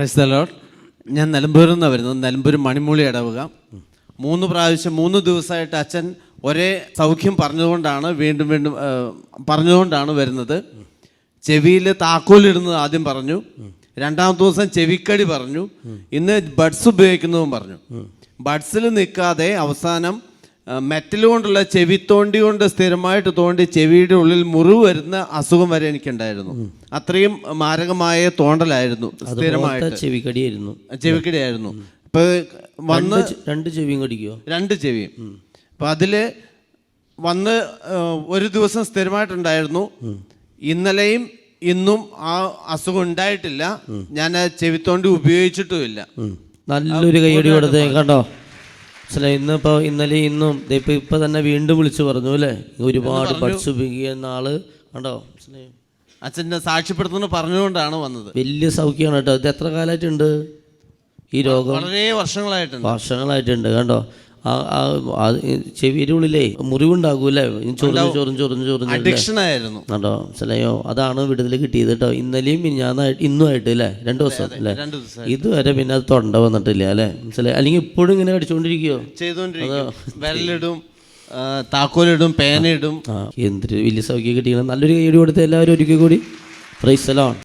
Praise the Lord ഞാൻ നിലമ്പൂരിൽ നിന്ന് വരുന്നത്. നിലമ്പൂർ മണിമൂളി ഇടവുക മൂന്ന് പ്രാവശ്യം മൂന്ന് ദിവസമായിട്ട് അച്ഛൻ ഒരേ സൗഖ്യം പറഞ്ഞുകൊണ്ടാണ് വീണ്ടും വീണ്ടും പറഞ്ഞതുകൊണ്ടാണ് വരുന്നത്. ചെവിയിൽ താക്കോലിടുന്നത് ആദ്യം പറഞ്ഞു. രണ്ടാമത്തെ ദിവസം ചെവിക്കടി പറഞ്ഞു. ഇന്ന് ബഡ്സ് ഉപയോഗിക്കുന്നതും പറഞ്ഞു. ബഡ്സിൽ നിൽക്കാതെ അവസാനം മെറ്റൽ കൊണ്ടുള്ള ചെവി തോണ്ടി കൊണ്ട് സ്ഥിരമായിട്ട് തോണ്ടി ചെവിയുടെ ഉള്ളിൽ മുറിവ് വരുന്ന അസുഖം വരെ എനിക്കുണ്ടായിരുന്നു. അത്രയും മാരകമായ തോണ്ടലായിരുന്നു സ്ഥിരമായിട്ട്. ചെവിക്കടിയായിരുന്നു. ചെവിക്കടിയായിരുന്നു. ഇപ്പൊ വന്ന് രണ്ട് ചെവിയും കടിക്കുക രണ്ട് ചെവിയും. അപ്പൊ അതിൽ വന്ന് ഒരു ദിവസം സ്ഥിരമായിട്ടുണ്ടായിരുന്നു. ഇന്നലെയും ഇന്നും ആ അസുഖം ഉണ്ടായിട്ടില്ല. ഞാൻ ചെവിത്തോണ്ടി ഉപയോഗിച്ചിട്ടുമില്ല. നല്ലൊരു കൈയടി കൊടുത്തേ കണ്ടോ? മനസ്സിലായി ഇന്നിപ്പോ ഇന്നലെ ഇന്നും ഇപ്പൊ ഇപ്പൊ തന്നെ വീണ്ടും വിളിച്ചു പറഞ്ഞു അല്ലേ? ഒരുപാട് പഠിച്ചു ആൾ കണ്ടോ? അച്ഛനെ അച്ഛന്റെ സാക്ഷ്യപ്പെടുത്തുന്നു പറഞ്ഞുകൊണ്ടാണ് വന്നത്. വലിയ സൗഖ്യമാണ് കേട്ടോ. ഇത് എത്ര കാലമായിട്ടുണ്ട് ഈ രോഗം? വളരെ വർഷങ്ങളായിട്ടുണ്ട്. വർഷങ്ങളായിട്ടുണ്ട്. കണ്ടോ? ചെവിയുടെ ഉള്ളിലേ മുറിവുണ്ടാകൂലേ? ചൊറിഞ്ഞ് ചൊറിഞ്ഞ് ചൊറിഞ്ഞ് ചൊറിഞ്ഞ് ആയിരുന്നു കേട്ടോ മനസ്സിലായോ? അതാണ് വിടുതൽ കിട്ടിയത് കേട്ടോ ഇന്നലെയും മിഞ്ഞാന്നായിട്ട് ഇന്നും ആയിട്ട് അല്ലേ? രണ്ടു ദിവസം അല്ലേ ഇതുവരെ പിന്നെ അത് തൊണ്ട വന്നിട്ടില്ല അല്ലേ? മനസ്സിലായി? അല്ലെങ്കിൽ ഇപ്പോഴും ഇങ്ങനെ കടിച്ചുകൊണ്ടിരിക്കുകയോ ചെയ്തോണ്ടിരിക്കും. താക്കോലിടും പേനയിടും. എന്തൊരു വലിയ സൗഖ്യം കിട്ടിയാണ് നല്ലൊരു കൈയ്യടി കൊടുത്ത് എല്ലാവരും ഒരിക്കൽ കൂടി പ്രൈസലോ